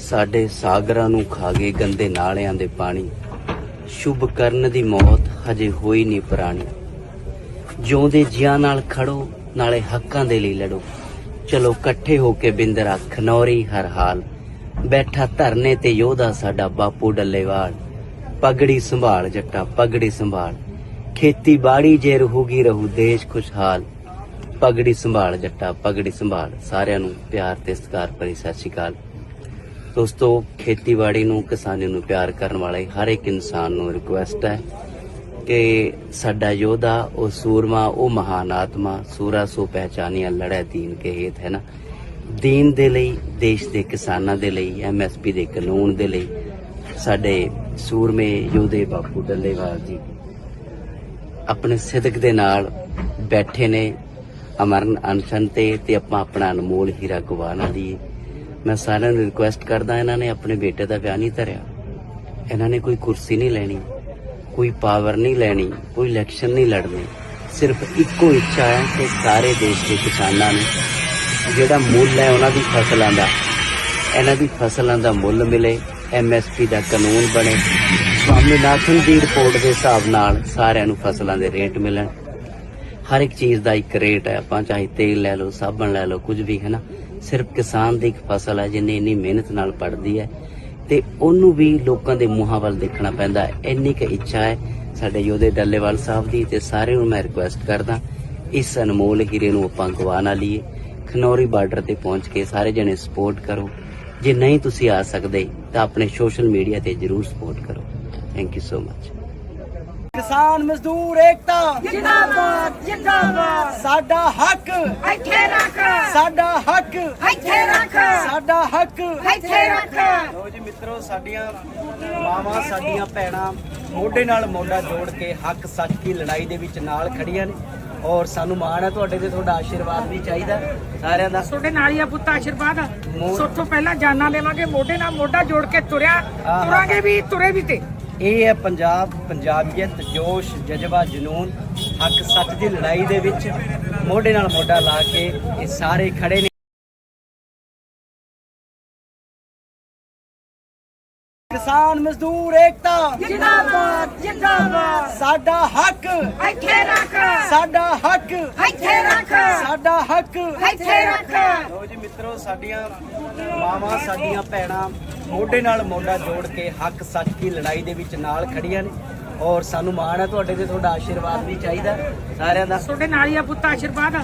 ਸਾਡੇ ਸਾਗਰਾਂ ਨੂੰ ਖਾ ਗਏ ਗੰਦੇ ਨਾਲਿਆਂ ਦੇ ਪਾਣੀ। ਸ਼ੁਭ ਕਰਨ ਦੀ ਮੌਤ ਹਜੇ ਹੋਈ ਨਹੀਂ ਪੁਰਾਣੀ। ਜਿਉਂਦੇ ਜੀਆਂ ਨਾਲ ਖੜੋ, ਨਾਲੇ ਹੱਕਾਂ ਦੇ ਲਈ ਲੜੋ। ਚਲੋ ਇਕੱਠੇ ਹੋ ਕੇ ਬਿੰਦਰਾ ਖਨੌਰੀ ਹਰ ਹਾਲ। ਬੈਠਾ ਧਰਨੇ ਤੇ ਯੋਧਾ ਸਾਡਾ ਬਾਪੂ ਡੱਲੇਵਾਲ। ਪਗੜੀ ਸੰਭਾਲ ਜੱਟਾ, ਪਗੜੀ ਸੰਭਾਲ। ਖੇਤੀਬਾੜੀ ਜੇ ਰਹੂਗੀ, ਰਹੂ ਦੇਸ਼ ਖੁਸ਼ਹਾਲ। ਪਗੜੀ ਸੰਭਾਲ ਜੱਟਾ, ਪਗੜੀ ਸੰਭਾਲ। ਸਾਰਿਆਂ ਨੂੰ ਪਿਆਰ ਤੇ ਸਤਿਕਾਰ ਭਰੀ ਸਤਿ ਸ਼੍ਰੀ ਅਕਾਲ। ਦੋਸਤੋ, ਖੇਤੀਬਾੜੀ ਨੂੰ, ਕਿਸਾਨੀ ਨੂੰ ਪਿਆਰ ਕਰਨ ਵਾਲੇ ਹਰ ਇੱਕ ਇਨਸਾਨ ਨੂੰ ਰਿਕੁਐਸਟ ਹੈ ਕਿ ਸਾਡਾ ਯੋਧਾ, ਉਹ ਸੂਰਮਾ, ਉਹ ਮਹਾਨ ਆਤਮਾ, ਸੂਰਾ ਸੋ ਪਹਿਚਾਨੀਆਂ ਲੜੈ ਦੀਨ ਕੇ ਹੇਤ, ਹੈ ਨਾ? ਦੀਨ ਦੇ ਲਈ, ਦੇਸ਼ ਦੇ ਕਿਸਾਨਾਂ ਦੇ ਲਈ ਐਮਐਸਪੀ ਦੇ ਕਾਨੂੰਨ ਦੇ ਲਈ, ਸਾਡੇ ਸੂਰਮੇ ਯੋਧੇ ਬਾਪੂ ਡੱਲੇਵਾਲ ਜੀ ਆਪਣੇ ਸਿਦਕ ਦੇ ਨਾਲ ਬੈਠੇ ਨੇ, ਅਮਰਨ ਅਨਸ਼ਨ ਤੇ ਤੇ ਆਪਾਂ ਆਪਣਾ ਅਨਮੋਲ ਹੀਰਾ ਗਵਾ ਦੀ ਮੈਂ ਸਾਰਿਆਂ ਨੂੰ ਰਿਕੁਐਸਟ ਕਰਦਾ, ਇਹਨਾਂ ਨੇ ਆਪਣੇ ਬੇਟੇ ਦਾ ਵਿਆਹ ਨਹੀਂ ਧਰਿਆ। ਇਹਨਾਂ ਨੇ ਕੋਈ ਕੁਰਸੀ ਨਹੀਂ ਲੈਣੀ, ਕੋਈ ਪਾਵਰ ਨਹੀਂ ਲੈਣੀ, ਕੋਈ ਇਲੈਕਸ਼ਨ ਨਹੀਂ ਲੜਨੀ। ਸਿਰਫ ਇੱਕੋ ਇੱਛਾ ਹੈ ਕਿ ਸਾਰੇ ਦੇਸ਼ ਦੇ ਕਿਸਾਨਾਂ ਨੂੰ ਜਿਹੜਾ ਮੁੱਲ ਹੈ ਉਹਨਾਂ ਦੀ ਫਸਲਾਂ ਦਾ, ਇਹਨਾਂ ਦੀ ਫਸਲਾਂ ਦਾ ਮੁੱਲ ਮਿਲੇ ਐਮਐਸਪੀ ਦਾ ਕਾਨੂੰਨ ਬਣੇ। ਸਵਾਮੀਨਾਥਨ ਦੀ ਰਿਪੋਰਟ ਦੇ ਹਿਸਾਬ ਨਾਲ ਸਾਰਿਆਂ ਨੂੰ ਫਸਲਾਂ ਦੇ ਰੇਟ ਮਿਲਣ। ਹਰ ਇੱਕ ਚੀਜ਼ ਦਾ ਇੱਕ ਰੇਟ ਹੈ, ਆਪਾਂ ਚਾਹੇ ਤੇਲ ਲੈ ਲਓ, ਸਾਬਣ ਲੈ ਲਓ, ਕੁਝ ਵੀ, ਹੈ ਨਾ? ਸਿਰਫ ਕਿਸਾਨ ਦੀ ਇੱਕ ਫਸਲ ਹੈ, ਜਿੰਨੇ ਇੰਨੀ ਮਿਹਨਤ ਨਾਲ ਪੜਦੀ ਹੈ ਤੇ ਉਹਨੂੰ ਵੀ ਲੋਕਾਂ ਦੇ ਮੂੰਹਾਂ ਵੱਲ ਦੇਖਣਾ ਪੈਂਦਾ ਹੈ। ਇੰਨੀ ਕੁ ਇੱਛਾ ਹੈ ਸਾਡੇ ਯੋਧੇ ਡੱਲੇਵਾਲ ਸਾਹਿਬ ਦੀ ਤੇ ਸਾਰਿਆਂ ਨੂੰ ਮੈਂ ਰਿਕੁਐਸਟ ਕਰਦਾ, ਇਸ ਅਨਮੋਲ ਹੀਰੇ ਨੂੰ ਆਪਾਂ ਗਵਾ ਨਾ ਲਈਏ। ਖਨੌਰੀ ਬਾਰਡਰ ਤੇ ਪਹੁੰਚ ਕੇ ਸਾਰੇ ਜਣੇ ਸਪੋਰਟ ਕਰੋ। ਜੇ ਨਹੀਂ ਤੁਸੀਂ ਆ ਸਕਦੇ ਤਾਂ ਆਪਣੇ ਸੋਸ਼ਲ ਮੀਡੀਆ ਤੇ ਜਰੂਰ ਸਪੋਰਟ ਕਰੋ। ਥੈਂਕ ਯੂ ਸੋ ਮਚ ਕਿਸਾਨ ਮਜ਼ਦੂਰ ਏਕਤਾ। ਜਿੰਦਾਬਾਦ ਜਿੰਦਾਬਾਦ। ਸਾਡਾ ਹੱਕ। ਇੱਥੇ ਰੱਖ। ਸਾਡਾ ਹੱਕ। ਇੱਥੇ ਰੱਖ। ਸਾਡਾ ਹੱਕ। ਇੱਥੇ ਰੱਖ। ਲੋ ਜੀ ਮਿੱਤਰੋ ਸਾਡੀਆਂ ਮਾਵਾਂ ਸਾਡੀਆਂ ਭੈਣਾਂ ਮੋਢੇ ਨਾਲ ਮੋਢਾ ਜੋੜ ਕੇ ਹੱਕ ਸੱਚ ਦੀ ਲੜਾਈ ਦੇ ਵਿੱਚ ਨਾਲ ਖੜੀਆਂ ਨੇ। ਔਰ ਸਾਨੂੰ ਮਾਣ ਹੈ ਤੁਹਾਡੇ ਤੇ ਤੁਹਾਡਾ ਆਸ਼ੀਰਵਾਦ ਵੀ ਚਾਹੀਦਾ। ਸਾਰਿਆਂ ਦਾ ਤੁਹਾਡੇ ਨਾਲ ਹੀ ਆ ਪੁੱਤ ਆਸ਼ੀਰਵਾਦ। ਤੋਂ ਪਹਿਲਾਂ ਜਾਨਾਂ ਲੈਵਾਂਗੇ ਮੋਢੇ ਨਾਲ ਮੋਢਾ ਜੋੜ ਕੇ ਤੁਰਿਆ। ਤੁਰਾਂਗੇ ਵੀ ਤੁਰੇ ਵੀ ਤੇ। ਇਹ ਹੈ ਪੰਜਾਬ ਪੰਜਾਬੀਅਤ ਜੋਸ਼ ਜਜ਼ਬਾ ਜਨੂਨ ਹੱਕ ਸੱਚ ਦੀ ਲੜਾਈ ਦੇ ਵਿੱਚ ਮੋਢੇ ਨਾਲ ਮੋਢਾ ਲਾ ਕੇ ਇਹ ਸਾਰੇ ਖੜੇ ਨੇ। ਕਿਸਾਨ ਮਜ਼ਦੂਰ ਏਕਤਾ। ਜਿੰਦਾਬਾਦ ਜਿੰਦਾਬਾਦ। ਸਾਡਾ ਹੱਕ। ਇੱਥੇ ਰੱਖ। ਸਾਡਾ ਹੱਕ। ਇੱਥੇ ਰੱਖ। ਸਾਡਾ ਹੱਕ। ਇੱਥੇ ਰੱਖ। ਲੋ ਜੀ ਮਿੱਤਰੋ ਸਾਡੀਆਂ ਮਾਵਾਂ ਸਾਡੀਆਂ ਭੈਣਾਂ ਮੋਢੇ ਨਾਲ ਮੋਢਾ ਜੋੜ ਕੇ ਹੱਕ ਸੱਚ ਦੀ ਲੜਾਈ ਦੇ ਵਿੱਚ ਨਾਲ ਖੜੀਆਂ ਨੇ। ਔਰ ਸਾਨੂੰ ਮਾਣ ਹੈ ਤੁਹਾਡੇ ਤੇ ਤੁਹਾਡਾ ਆਸ਼ੀਰਵਾਦ ਵੀ ਚਾਹੀਦਾ। ਸਾਰਿਆਂ ਦਾ ਤੁਹਾਡੇ ਨਾਲ ਹੀ ਆ ਪੁੱਤ ਆਸ਼ੀਰਵਾਦ।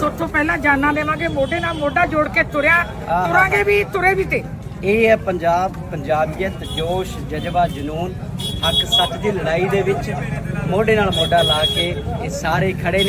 ਸਭ ਤੋਂ ਪਹਿਲਾਂ ਜਾਨਾਂ ਲੈਵਾਂਗੇ ਮੋਢੇ ਨਾਲ ਮੋਢਾ ਜੋੜ ਕੇ ਤੁਰਿਆ। ਤੁਰਾਂਗੇ ਵੀ ਤੁਰੇ ਵੀ ਤੇ। ਇਹ ਹੈ ਪੰਜਾਬ ਪੰਜਾਬੀਅਤ ਜੋਸ਼ ਜਜ਼ਬਾ ਜਨੂਨ ਹੱਕ ਸੱਚ ਦੀ ਲੜਾਈ ਦੇ ਵਿੱਚ ਮੋਢੇ ਨਾਲ ਮੋਢਾ ਲਾ ਕੇ ਇਹ ਸਾਰੇ ਖੜੇ